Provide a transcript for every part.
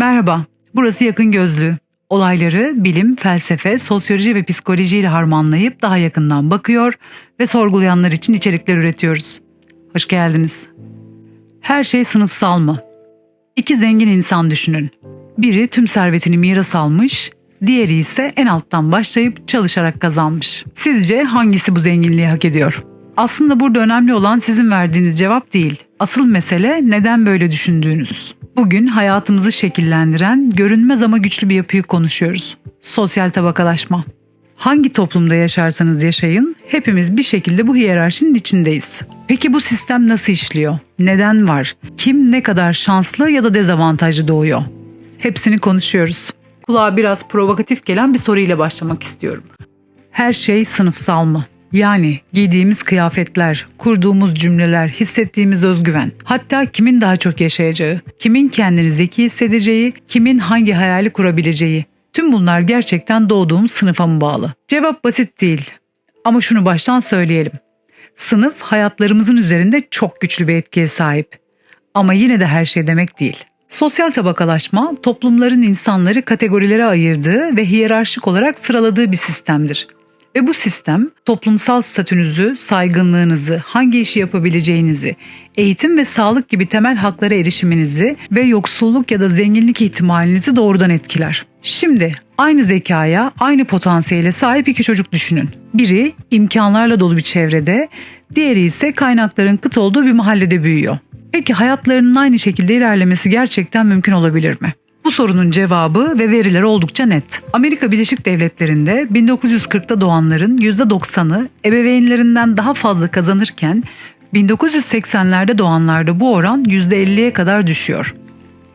Merhaba, burası Yakın Gözlü. Olayları bilim, felsefe, sosyoloji ve psikolojiyle harmanlayıp daha yakından bakıyor ve sorgulayanlar için içerikler üretiyoruz. Hoş geldiniz. Her şey sınıfsal mı? İki zengin insan düşünün. Biri tüm servetini miras almış, diğeri ise en alttan başlayıp çalışarak kazanmış. Sizce hangisi bu zenginliği hak ediyor? Aslında burada önemli olan sizin verdiğiniz cevap değil. Asıl mesele neden böyle düşündüğünüz. Bugün hayatımızı şekillendiren, görünmez ama güçlü bir yapıyı konuşuyoruz. Sosyal tabakalaşma. Hangi toplumda yaşarsanız yaşayın, hepimiz bir şekilde bu hiyerarşinin içindeyiz. Peki bu sistem nasıl işliyor? Neden var? Kim ne kadar şanslı ya da dezavantajlı doğuyor? Hepsini konuşuyoruz. Kulağa biraz provokatif gelen bir soruyla başlamak istiyorum. Her şey sınıfsal mı? Yani giydiğimiz kıyafetler, kurduğumuz cümleler, hissettiğimiz özgüven, hatta kimin daha çok yaşayacağı, kimin kendini zeki hissedeceği, kimin hangi hayali kurabileceği. Tüm bunlar gerçekten doğduğumuz sınıfa mı bağlı? Cevap basit değil. Ama şunu baştan söyleyelim. Sınıf hayatlarımızın üzerinde çok güçlü bir etkiye sahip. Ama yine de her şey demek değil. Sosyal tabakalaşma toplumların insanları kategorilere ayırdığı ve hiyerarşik olarak sıraladığı bir sistemdir. Ve bu sistem toplumsal statünüzü, saygınlığınızı, hangi işi yapabileceğinizi, eğitim ve sağlık gibi temel haklara erişiminizi ve yoksulluk ya da zenginlik ihtimalinizi doğrudan etkiler. Şimdi aynı zekaya, aynı potansiyele sahip iki çocuk düşünün. Biri imkanlarla dolu bir çevrede, diğeri ise kaynakların kıt olduğu bir mahallede büyüyor. Peki hayatlarının aynı şekilde ilerlemesi gerçekten mümkün olabilir mi? Bu sorunun cevabı ve veriler oldukça net. Amerika Birleşik Devletleri'nde 1940'ta doğanların %90'ı ebeveynlerinden daha fazla kazanırken 1980'lerde doğanlarda bu oran %50'ye kadar düşüyor.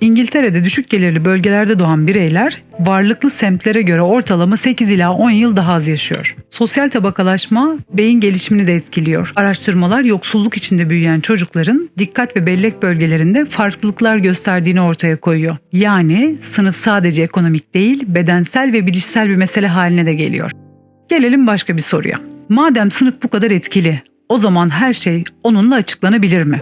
İngiltere'de düşük gelirli bölgelerde doğan bireyler varlıklı semtlere göre ortalama 8 ila 10 yıl daha az yaşıyor. Sosyal tabakalaşma beyin gelişimini de etkiliyor. Araştırmalar yoksulluk içinde büyüyen çocukların dikkat ve bellek bölgelerinde farklılıklar gösterdiğini ortaya koyuyor. Yani sınıf sadece ekonomik değil, bedensel ve bilişsel bir mesele haline de geliyor. Gelelim başka bir soruya. Madem sınıf bu kadar etkili, o zaman her şey onunla açıklanabilir mi?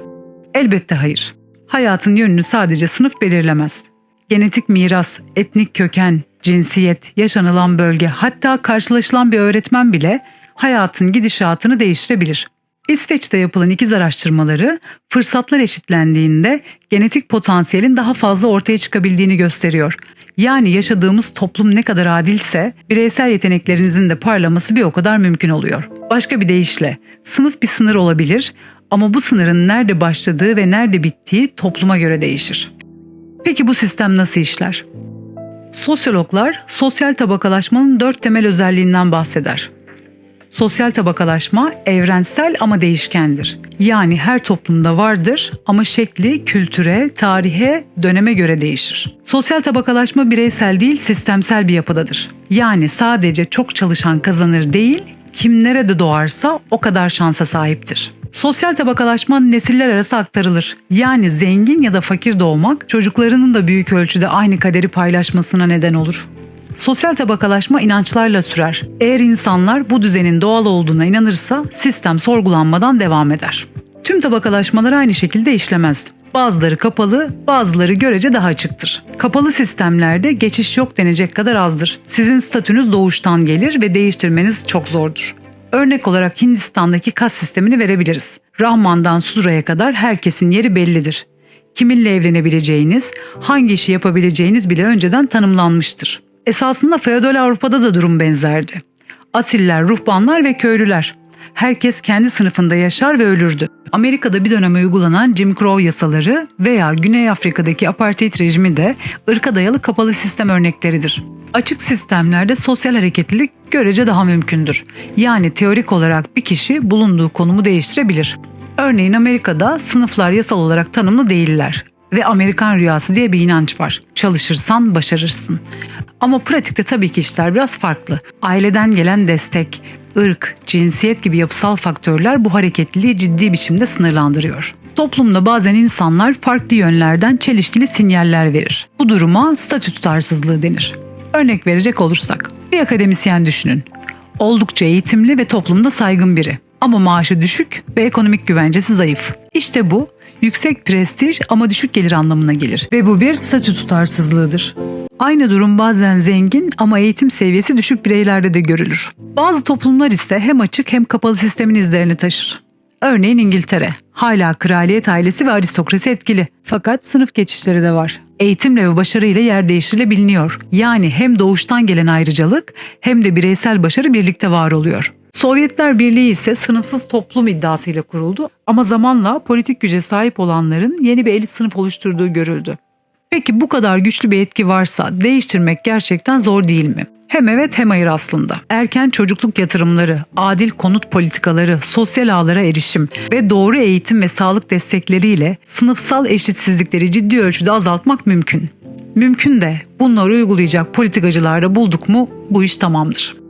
Elbette hayır hayatın yönünü sadece sınıf belirlemez. Genetik miras, etnik köken, cinsiyet, yaşanılan bölge hatta karşılaşılan bir öğretmen bile hayatın gidişatını değiştirebilir. İsveç'te yapılan ikiz araştırmaları fırsatlar eşitlendiğinde genetik potansiyelin daha fazla ortaya çıkabildiğini gösteriyor. Yani yaşadığımız toplum ne kadar adilse bireysel yeteneklerinizin de parlaması bir o kadar mümkün oluyor. Başka bir deyişle sınıf bir sınır olabilir ama bu sınırın nerede başladığı ve nerede bittiği topluma göre değişir. Peki bu sistem nasıl işler? Sosyologlar sosyal tabakalaşmanın dört temel özelliğinden bahseder. Sosyal tabakalaşma evrensel ama değişkendir. Yani her toplumda vardır ama şekli kültüre, tarihe, döneme göre değişir. Sosyal tabakalaşma bireysel değil sistemsel bir yapıdadır. Yani sadece çok çalışan kazanır değil, kim nerede doğarsa o kadar şansa sahiptir. Sosyal tabakalaşma nesiller arası aktarılır. Yani zengin ya da fakir doğmak çocuklarının da büyük ölçüde aynı kaderi paylaşmasına neden olur. Sosyal tabakalaşma inançlarla sürer. Eğer insanlar bu düzenin doğal olduğuna inanırsa sistem sorgulanmadan devam eder. Tüm tabakalaşmalar aynı şekilde işlemez. Bazıları kapalı, bazıları görece daha açıktır. Kapalı sistemlerde geçiş yok denecek kadar azdır. Sizin statünüz doğuştan gelir ve değiştirmeniz çok zordur. Örnek olarak Hindistan'daki kas sistemini verebiliriz. Rahman'dan Sudra'ya kadar herkesin yeri bellidir. Kiminle evlenebileceğiniz, hangi işi yapabileceğiniz bile önceden tanımlanmıştır. Esasında feodal Avrupa'da da durum benzerdi. Asiller, ruhbanlar ve köylüler. Herkes kendi sınıfında yaşar ve ölürdü. Amerika'da bir dönem uygulanan Jim Crow yasaları veya Güney Afrika'daki apartheid rejimi de ırka dayalı kapalı sistem örnekleridir. Açık sistemlerde sosyal hareketlilik görece daha mümkündür. Yani teorik olarak bir kişi bulunduğu konumu değiştirebilir. Örneğin Amerika'da sınıflar yasal olarak tanımlı değiller ve Amerikan rüyası diye bir inanç var. Çalışırsan başarırsın. Ama pratikte tabii ki işler biraz farklı. Aileden gelen destek, ırk, cinsiyet gibi yapısal faktörler bu hareketliliği ciddi biçimde sınırlandırıyor. Toplumda bazen insanlar farklı yönlerden çelişkili sinyaller verir. Bu duruma statü tutarsızlığı denir. Örnek verecek olursak, bir akademisyen düşünün. Oldukça eğitimli ve toplumda saygın biri. Ama maaşı düşük ve ekonomik güvencesi zayıf. İşte bu yüksek prestij ama düşük gelir anlamına gelir ve bu bir statü tutarsızlığıdır. Aynı durum bazen zengin ama eğitim seviyesi düşük bireylerde de görülür. Bazı toplumlar ise hem açık hem kapalı sistemin izlerini taşır. Örneğin İngiltere. Hala kraliyet ailesi ve aristokrasi etkili. Fakat sınıf geçişleri de var. Eğitimle ve başarıyla yer değiştirilebiliniyor. Yani hem doğuştan gelen ayrıcalık hem de bireysel başarı birlikte var oluyor. Sovyetler Birliği ise sınıfsız toplum iddiasıyla kuruldu ama zamanla politik güce sahip olanların yeni bir elit sınıf oluşturduğu görüldü. Peki bu kadar güçlü bir etki varsa değiştirmek gerçekten zor değil mi? Hem evet hem hayır aslında. Erken çocukluk yatırımları, adil konut politikaları, sosyal ağlara erişim ve doğru eğitim ve sağlık destekleriyle sınıfsal eşitsizlikleri ciddi ölçüde azaltmak mümkün. Mümkün de bunları uygulayacak politikacılarda bulduk mu bu iş tamamdır.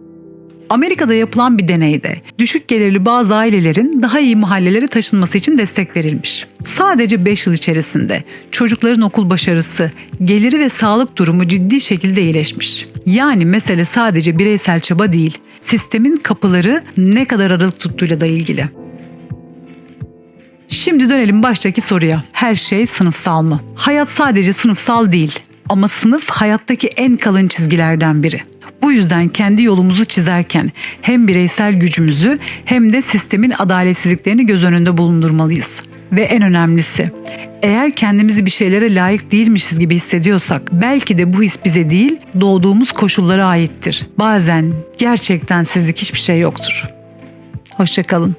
Amerika'da yapılan bir deneyde düşük gelirli bazı ailelerin daha iyi mahallelere taşınması için destek verilmiş. Sadece 5 yıl içerisinde çocukların okul başarısı, geliri ve sağlık durumu ciddi şekilde iyileşmiş. Yani mesele sadece bireysel çaba değil, sistemin kapıları ne kadar aralık tuttuğuyla da ilgili. Şimdi dönelim baştaki soruya. Her şey sınıfsal mı? Hayat sadece sınıfsal değil ama sınıf hayattaki en kalın çizgilerden biri. Bu yüzden kendi yolumuzu çizerken hem bireysel gücümüzü hem de sistemin adaletsizliklerini göz önünde bulundurmalıyız. Ve en önemlisi, eğer kendimizi bir şeylere layık değilmişiz gibi hissediyorsak belki de bu his bize değil doğduğumuz koşullara aittir. Bazen gerçekten sizlik hiçbir şey yoktur. Hoşçakalın.